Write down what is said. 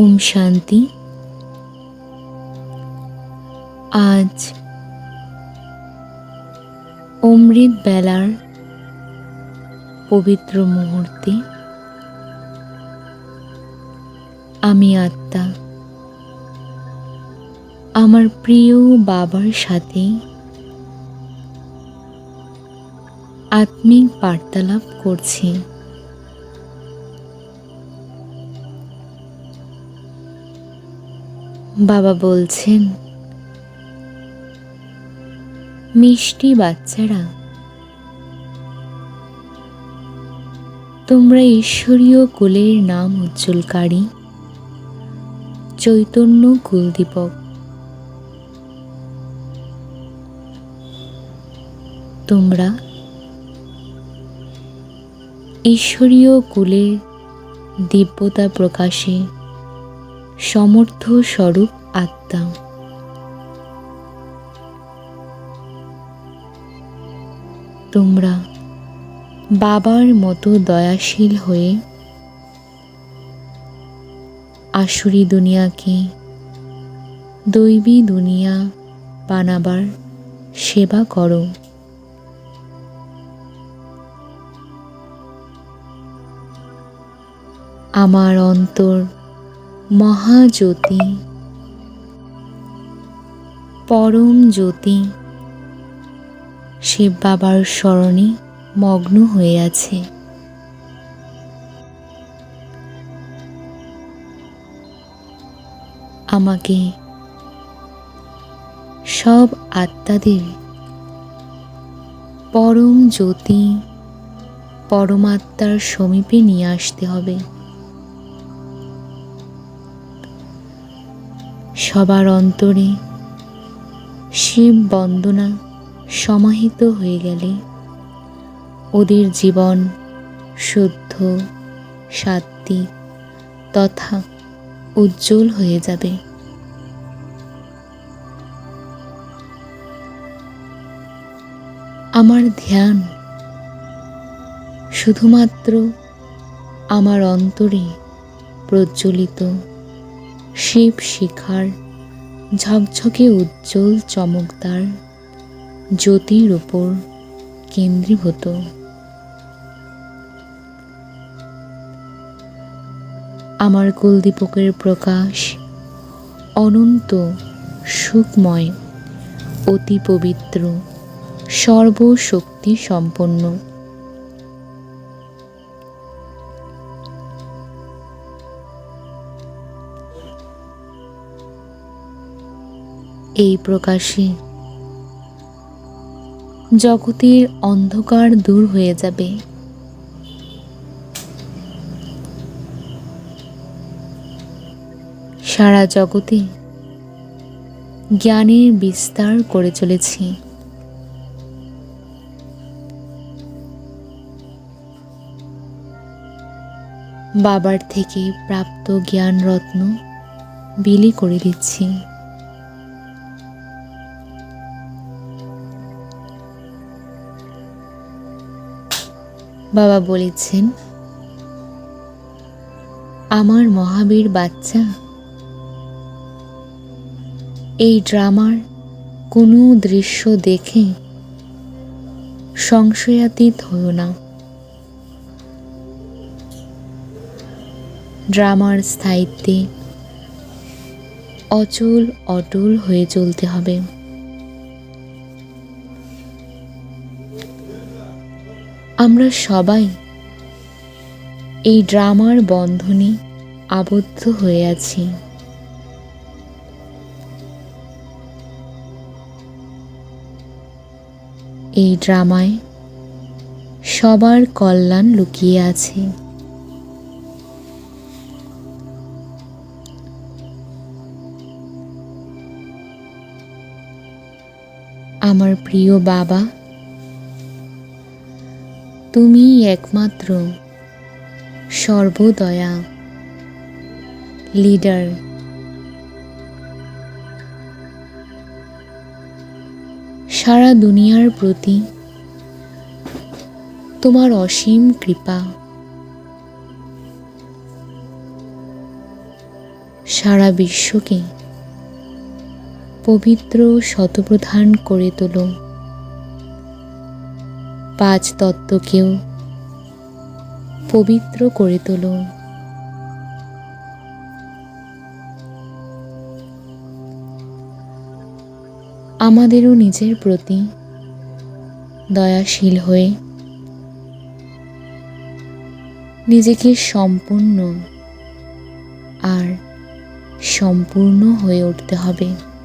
ওম শান্তি। আজ অমৃত বেলার পবিত্র মুহূর্তে আমি আত্মা আমার প্রিয় বাবার সাথে আত্মিক বার্তালাপ করছি। বাবা বলছেন, মিষ্টি বাচ্চারা, তোমরা ঈশ্বরীয় কুলের নাম উজ্জ্বলকারী, চৈতন্য কুলদীপক। তোমরা ঈশ্বরীয় কুলের দিব্যতা প্রকাশে সমর্থ স্বরূপ আত্মা। তোমরা বাবার মতো দয়াশীল হয়ে আসুরি দুনিয়াকে দৈবী দুনিয়া বানাবার সেবা করো। আমার অন্তর মহাজ্যোতি। পরম জ্যোতি। শিব বাবার স্মরণে মগ্ন হয়ে আছে। আমাকে সব আত্মাদের পরম জ্যোতি, পরমাত্মার সমীপে নিয়ে আসতে হবে। সবার অন্তরে শিব বন্দনা সমাহিত হয়ে গেলে ওদের জীবন শুদ্ধ, সাত্বিক তথা উজ্জ্বল হয়ে যাবে। আমার ধ্যান শুধুমাত্র আমার অন্তরে প্রজ্বলিত শিব শিখার ঝকঝকে উজ্জ্বল চমকদার জ্যোতির উপর কেন্দ্রীভূত। আমার কুলদীপকের প্রকাশ অনন্ত সুখময়, অতি পবিত্র সর্বশক্তি সম্পন্ন এই প্রকাশে। জগতের অন্ধকার দূর হয়ে যাবে। সারা জগতে জ্ঞানের বিস্তার করে চলেছি। বাবার থেকে প্রাপ্ত জ্ঞান রত্ন বিলি করে দিচ্ছি। বাবা বলেছেন, আমার মহাবীর বাচ্চা, এই ড্রামার কোনো দৃশ্য দেখে সংশয়াতীত হও না। ড্রামার স্থায়িত্বে অচল অটল হয়ে চলতে হবে। আমরা সবাই এই ড্রামার বন্ধনে আবদ্ধ হয়ে আছি। এই ড্রামায় সবার কল্যাণ লুকিয়ে আছে। আমার প্রিয় বাবা তুমি একমাত্র সর্বদয়া লিডার। সারা দুনিয়ার প্রতি তোমার অসীম কৃপা। সারা বিশ্বকে পবিত্র শতপ্রধান করে তোলো। পাঁচ তত্ত্বকেও পবিত্র করে তোলো আমাদেরও নিজের প্রতি দয়াশীল হয়ে নিজেকে সম্পূর্ণ আর সম্পূর্ণ হয়ে উঠতে হবে।